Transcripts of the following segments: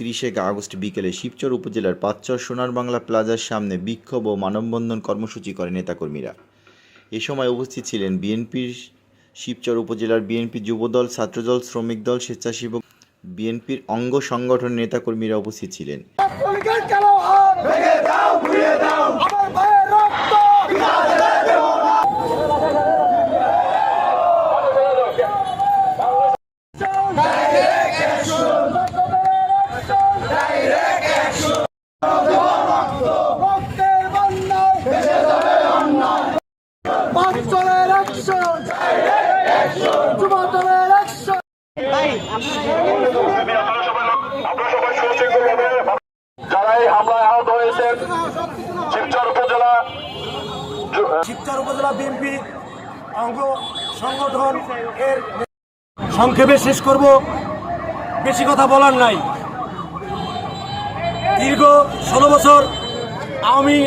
তিরিশে আগস্ট বিকেলে শিবচর উপজেলার পাঁচচর সোনার বাংলা প্লাজার সামনে বিক্ষোভ ও মানববন্ধন কর্মসূচি করে নেতাকর্মীরা। এ সময় উপস্থিত ছিলেন বিএনপির শিবচর উপজেলার বিএনপি যুবদল, ছাত্রদল, শ্রমিক দল, স্বেচ্ছাসেবক, বিএনপির অঙ্গ সংগঠন নেতাকর্মীরা উপস্থিত ছিলেন। চলের অ্যাকশন যুবদলের অ্যাকশন আপনারা সবাই আপনারা সবাই সুশৃঙ্খলভাবে যারা এই হামলায় আহত হয়েছেন শিবচর উপজেলা জু- শিবচর উপজেলা বিএনপি অঙ্গ সংগঠন এর সংক্ষেপে শেষ করব। বেশি কথা বলার নাই। দীর্ঘ ষোলো বছর আওয়ামী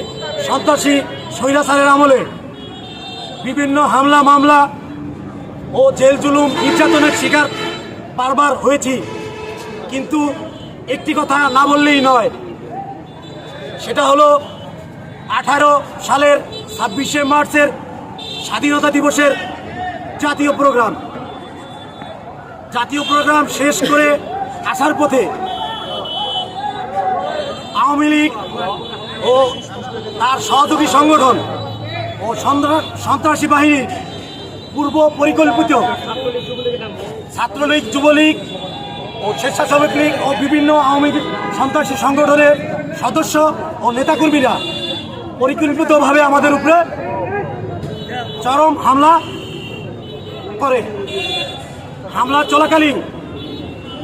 সন্ত্রাসী স্বৈরাচারের আমলে বিভিন্ন হামলা, মামলা ও জেল জুলুম, নির্যাতনের শিকার বারবার হয়েছি। কিন্তু একটি কথা না বললেই নয়, সেটা হলো আঠারো সালের ছাব্বিশে মার্চের স্বাধীনতা দিবসের জাতীয় প্রোগ্রাম। জাতীয় প্রোগ্রাম শেষ করে আসার পথে আওয়ামী লীগ ও তার সহযোগী সংগঠন ও সন্ত্রা- সন্ত্রাসী বাহিনীর পূর্ব পরিকল্পিত ছাত্রলীগ, যুবলীগ ও স্বেচ্ছাসেবক লীগ ও বিভিন্ন আওয়ামী সন্ত্রাসী সংগঠনের সদস্য ও নেতাকর্মীরা পরিকল্পিতভাবে আমাদের উপরে চরম হামলা করে। হামলা চলাকালীন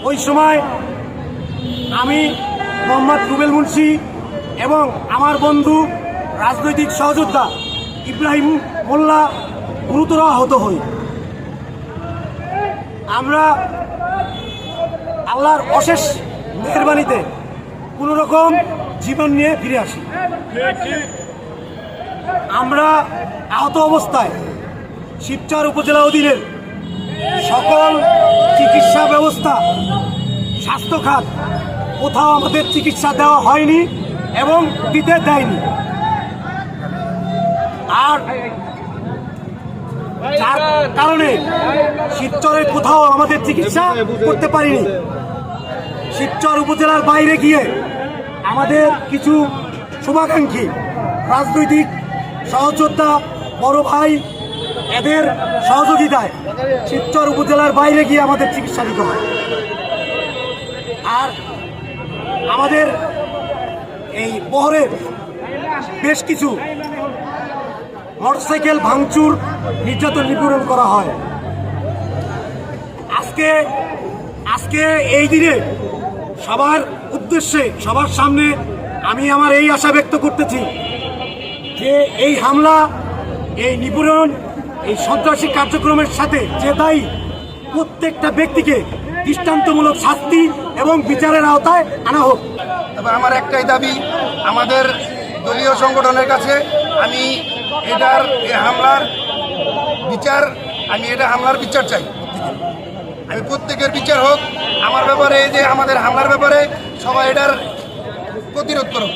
ওই সময় আমি মোহাম্মদ রুবেল মুন্সি এবং আমার বন্ধু রাজনৈতিক সহযোদ্ধা ইব্রাহিম মোল্লা গুরুতর আহত হই আমরা আল্লাহর অশেষ মেহরবানিতে কোনো রকম জীবন নিয়ে ফিরে আসি। আমরা আহত অবস্থায় শিবচর উপজেলা অধীনের সকল চিকিৎসা ব্যবস্থা স্বাস্থ্য খাত কোথাও আমাদের চিকিৎসা দেওয়া হয়নি এবং দিতে দেয়নি। আর যার কারণে শিবচরে কোথাও আমাদের চিকিৎসা করতে পারিনি। শিবচর উপজেলার বাইরে গিয়ে আমাদের কিছু শুভাকাঙ্ক্ষী, রাজনৈতিক সহযোদ্ধা, বড় ভাই, এদের সহযোগিতায় শিবচর উপজেলার বাইরে গিয়ে আমাদের চিকিৎসা দিতে হয়। আর আমাদের এই বহরের বেশ কিছু মোটরসাইকেল ভাঙচুর নির্যাতন নিপীড়ন করা হয়। আজকে আজকে এই দিনে সবার উদ্দেশ্যে, সবার সামনে আমি আমার এই আশা ব্যক্ত করতেছি যে এই হামলা, এই নিপীড়ন, এই সন্ত্রাসী কার্যক্রমের সাথে যে দায়ী প্রত্যেকটা ব্যক্তিকে দৃষ্টান্তমূলক শাস্তি এবং বিচারের আওতায় আনা হোক। তবে আমার একটাই দাবি, আমাদের দলীয় সংগঠনের কাছে আমি এটার এ হামলার বিচার, আমি এটা হামলার বিচার চাই। আমি প্রত্যেকের বিচার হোক, আমার ব্যাপারে, এই যে আমাদের হামলার ব্যাপারে, সবাই এটার প্রতিরোধ করুক।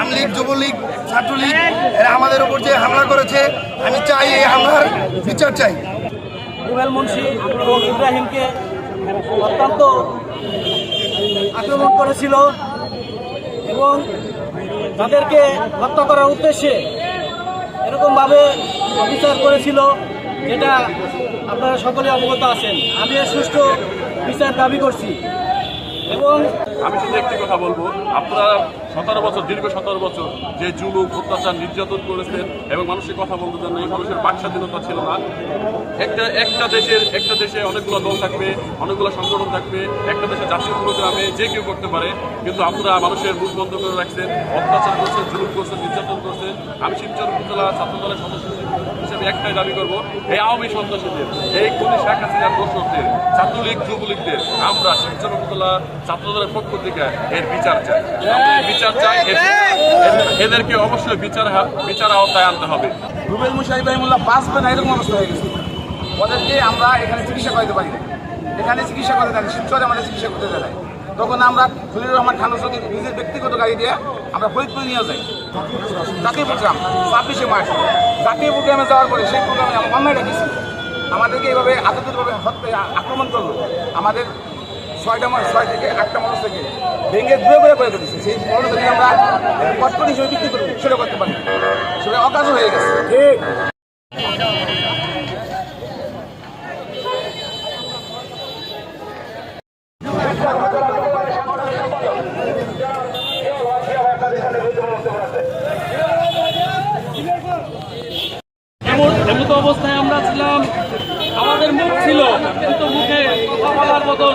আমলীগ, যুবলীগ, ছাত্রলীগ, এরা আমাদের উপর যে হামলা করেছে, আমি চাই এই হামলার বিচার চাই। রুবেল মুন্সি এবং ইব্রাহিমকে অত্যন্ত আক্রমণ করেছিল এবং তাদেরকে হত্যা করার উদ্দেশ্যে এরকমভাবে অবিচার করেছিল, যেটা আপনারা সকলে অবগত আছেন। আমি সুষ্ঠু বিচার দাবি করছি। এবং আমি শুধু একটি কথা বলব, আপনারা সতেরো বছর, দীর্ঘ সতেরো বছর যে জুলুম অত্যাচার, নির্যাতন করেছেন এবং মানুষের কথা বলতে দেন এই মানুষের বাক স্বাধীনতা ছিল না। একটা একটা দেশের, একটা দেশে অনেকগুলো দল থাকবে, অনেকগুলো সংগঠন থাকবে, একটা দেশে জাতীয় প্রোগ্রামে যে কেউ করতে পারে, কিন্তু আপনারা মানুষের মুখ বন্ধ করে রাখছেন, অত্যাচার করছেন জুলুম করছেন, নির্যাতন করছেন। আমি শিবচর উপজেলা ছাত্র দলের সদস্য হিসেবে একটাই দাবি করব, এই আওয়ামী সন্ত্রাসীদের, এই খুনি শেখ হাসিনার দোষকদের ছাত্রলীগ, যুবলীগদের, আমরা শিবচর উপজেলা ছাত্র দলের পক্ষ থেকে এর বিচার চাই। বিচার চাই এদেরকে অবশ্যই বিচার বিচার আওতায় আনতে হবে। রুবেল মুশা ইব্রাহিমুল্লাহ বাঁচবে না, এরকম অবস্থা হয়ে গেছে। ওদেরকে আমরা এখানে চিকিৎসা করাতে পারি না। এখানে চিকিৎসা করতে দেয় শিবচরে আমাদের চিকিৎসা করতে দেয় তখন আমরা খলিলুর রহমান খান হোসেনকে নিজের ব্যক্তিগত গাড়ি দিয়ে আমরা ফরিদপুরে নিয়ে যাই। জাতীয় প্রোগ্রাম ছাব্বিশে মার্চ। জাতীয় প্রোগ্রামে যাওয়ার পরে সেই প্রোগ্রামে আমার অন্যায় রেখেছিল আমাদেরকে এইভাবে আতঙ্কিতভাবে আক্রমণ করল। আমাদের ছয়টা মানুষ ছয় থেকে আটটা মানুষ থেকে ভেঙে ঘুরে ঘুরে করে দিচ্ছে সেই মানুষ যদি আমরা কটকটি হিসেবে বিক্রি করব সেটা করতে পারি। সেটা অকাজ হয়ে গেছে। ঠিক। এমন অবস্থায় আমরা ছিলাম আমাদের মুখ ছিল কিন্তু মুখে কথা বলার মতন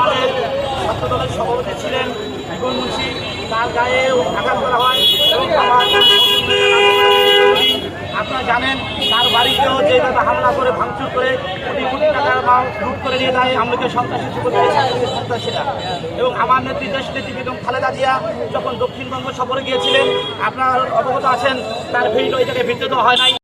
আমাদের সভাপতি ছিলেন বিপুল মুন্সি তার গায়ে আঘাত করা হয় এবং আপনারা জানেন, তার বাড়িতেও যেভাবে হামলা করে, ভাঙচুর করে কোটি কোটি টাকার মাল লুট করে নিয়ে যায় আমলিকে সন্ত্রাসী সন্ত্রাসীরা। এবং আমার নেতৃত্বে নেত্রী বেগম খালেদা জিয়া যখন দক্ষিণবঙ্গ সফরে গিয়েছিলেন, আপনারা অবগত আছেন, তার ভিডিও ওই জায়গায় ভিডিও দেওয়া হয় নাই।